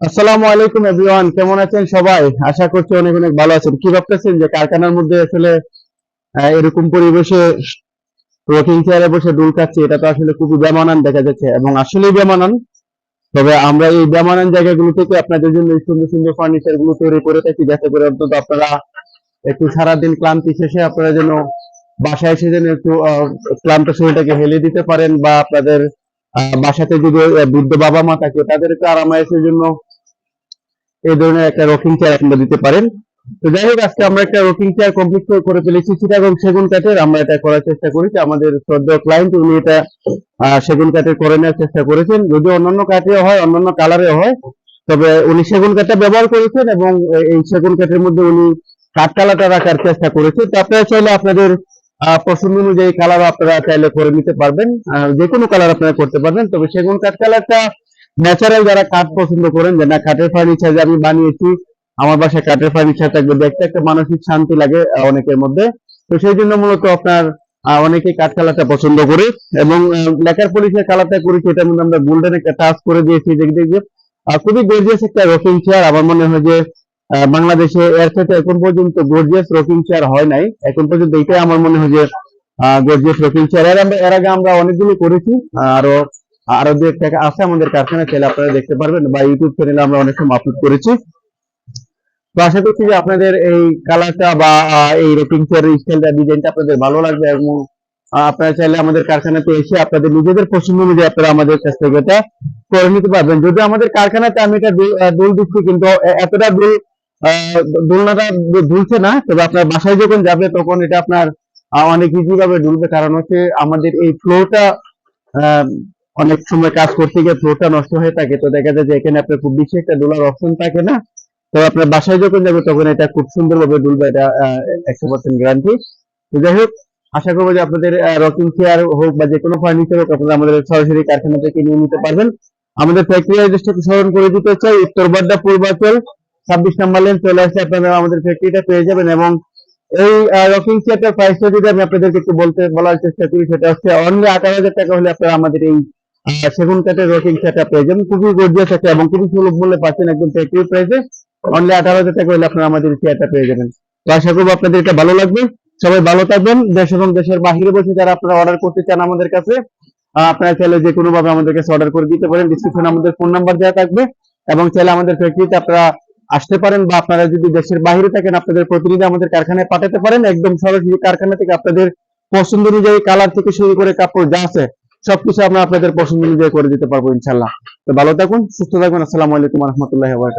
আসসালামু আলাইকুম এভরিওয়ান, কেমন আছেন সবাই? আশা করছি অনেক অনেক ভালো আছেন। কি ভাবতেছেন যে কারখানার মধ্যে আসলে এরকম পরিবেশে রকিং চেয়ারে বসে এটা তো আসলে খুবই বেমানান দেখা যাচ্ছে এবং আসলেই বেমানান। তবে আমরা এই বেমানান জায়গাগুলো থেকে আপনাদের জন্য সুন্দর সুন্দর ফার্নিচারগুলো তৈরি করে থাকি, যাতে করে অন্তত আপনারা একটু সারাদিন ক্লান্তি শেষে আপনারা যেন বাসায় এসে যেন একটু ক্লান্ত শরীরটাকে হেলে দিতে পারেন বা আপনাদের বাসাতে যদি বৃদ্ধ বাবা মা থাকে তাদেরকে আরামায়েশের জন্য এই ধরনের একটা রকিং চেয়ার আপনারা দিতে পারেন। তো যাই হোক, আজকে আমরা একটা রকিং চেয়ার কমপ্লিট করে ফেলেছি। চিটাগং সেগুন কাঠের আমরা এটা করার চেষ্টা করেছি আমাদের শ্রদ্ধেয় ক্লায়েন্ট উনি এটা সেগুন কাঠের করে নেওয়ার চেষ্টা করেছেন। যদি অন্যান্য কাঠেও হয়, অন্যান্য কালারেও হয়, তবে উনি সেগুন কাঠটা ব্যবহার করেছেন এবং এই সেগুন কাঠের মধ্যে উনি কাঠ কালারটা রাখার চেষ্টা করেছেন। তো আপনারা চাইলে আপনাদের পছন্দ অনুযায়ী কালার আপনারা চাইলে করে নিতে পারবেন। যে কোনো কালার আপনারা করতে পারবেন। তবে সেগুন কাঠ কালারটা ন্যাচারাল যারা কাঠ পছন্দ করেন যে না কাঠের ফার্নিচার যে আমি বানিয়েছি আমার বাসায় কাঠের ফার্নিচার থাকবে দেখতে একটা মানসিক শান্তি লাগে অনেকের মধ্যে। তো সেই জন্য মূলত আপনার অনেকে কাঠ কালারটা পছন্দ করে এবং লেখার পলিশের কালারটা করেছি এটার মধ্যে আমরা গোল্ডেন একটা টাচ করে দিয়েছি দেখতে আহ, খুবই গর্জিয়াস একটা রকিং চেয়ার আমার মনে হয় যে বাংলাদেশে এর সাথে এখন পর্যন্ত গর্জিয়াস রকিং চেয়ার হয় নাই। এখন পর্যন্ত এটাই আমার মনে হয় যে গর্জিয়াস রকিং চেয়ারের আগে আমরা অনেকগুলো করেছি আরও আরও দু একটা আছে আমাদের কারখানায় চাইলে আপনারা দেখতে পারবেন বা ইউটিউব চ্যানেলে আমরা অনেক সময় আপলোড করেছি। তো আশা করছি যে আপনাদের এই কালারটা বা এই রকিং চেয়ারের স্টাইলটা ডিজাইনটা আপনাদের ভালো লাগবে এবং আপনারা চাইলে আমাদের কারখানাতে এসে আপনাদের নিজেদের পছন্দ অনুযায়ী আপনারা আমাদের কাছ থেকে এটা করে নিতে পারবেন। যদি আমাদের কারখানাতে আমি এটা দোল- দিচ্ছি কিন্তু এতটা দোল দোলনাটা দুলছে না, তবে আপনার বাসায় যখন যাবে তখন এটা আপনার অনেক ইজি ভাবে দুলবে। কারণ হচ্ছে আমাদের এই ফ্লোরটা অনেক সময় কাজ করতে গিয়ে ফ্লোরটা নষ্ট হয়ে থাকে, তো দেখা যায় যে এখানে আপনার খুব বেশি একটা ডোলার অপশন থাকে না। তো আপনার বাসায় যখন যাবে তখন এটা খুব সুন্দরভাবে দুলবে এটা একশো পার্সেন্ট গ্যারান্টি তো যাই হোক, আশা করব যে আপনাদের রকিং চেয়ার হোক বা যে কোনো ফার্নিচার হোক, আপনারা আমাদের সরাসরি কারখানা থেকে নিয়ে নিতে পারবেন। আমাদের ফ্যাক্টরি অ্যাড্রেসটাকে স্মরণ করে দিতে চাই, উত্তর বাড্ডা পূর্বাচল ছাব্বিশ নাম্বার লেন চলে আসলে আপনারা আমাদের ফ্যাক্টরিটা পেয়ে যাবেন এবং এই রকিং চেয়ারটার প্রাইসটা যদি আমি আপনাদেরকে একটু বলতে বলার চেষ্টা করি, সেটা হচ্ছে অনলি আঠারো হাজার টাকা হলে আপনারা আমাদের এই সেগুন কাঠের রকিং চেয়ারটা পেয়ে খুবই গর্জিয়াস একটা এবং খুবই সুলভ মূল্যে পাচ্ছেন একদম ফ্যাক্টরি প্রাইসে অনলি আঠারো হাজার টাকা হলে আপনারা আমাদের চেয়ারটা পেয়ে যাবেন। তো আশা করব আপনাদের এটা ভালো লাগবে। সবাই ভালো থাকবেন, দেশ এবং দেশের বাহিরে বসে যারা আপনারা অর্ডার করতে চান আমাদের কাছে আপনারা চাইলে যে কোনো ভাবে আমাদের কাছে অর্ডার করে দিতে পারেন। ডিসক্রিপশনে আমাদের ফোন নাম্বার দেওয়া থাকবে এবং চাইলে আমাদের ফ্যাক্টরিতে আপনারা আসতে পারেন বা আপনারা যদি দেশের বাইরে থাকেন, আপনাদের প্রতিনিধি আমাদের কারখানায় পাঠাতে পারেন। একদম সরাসরি কারখানা থেকে আপনাদের পছন্দ অনুযায়ী কালার থেকে শুরু করে কাপড় যা আছে সবকিছু আমরা আপনাদের পছন্দ অনুযায়ী করে দিতে পারব ইনশাল্লাহ তো ভালো থাকুন, সুস্থ থাকুন, আসসালামু আলাইকুম রহমতুল্লাহ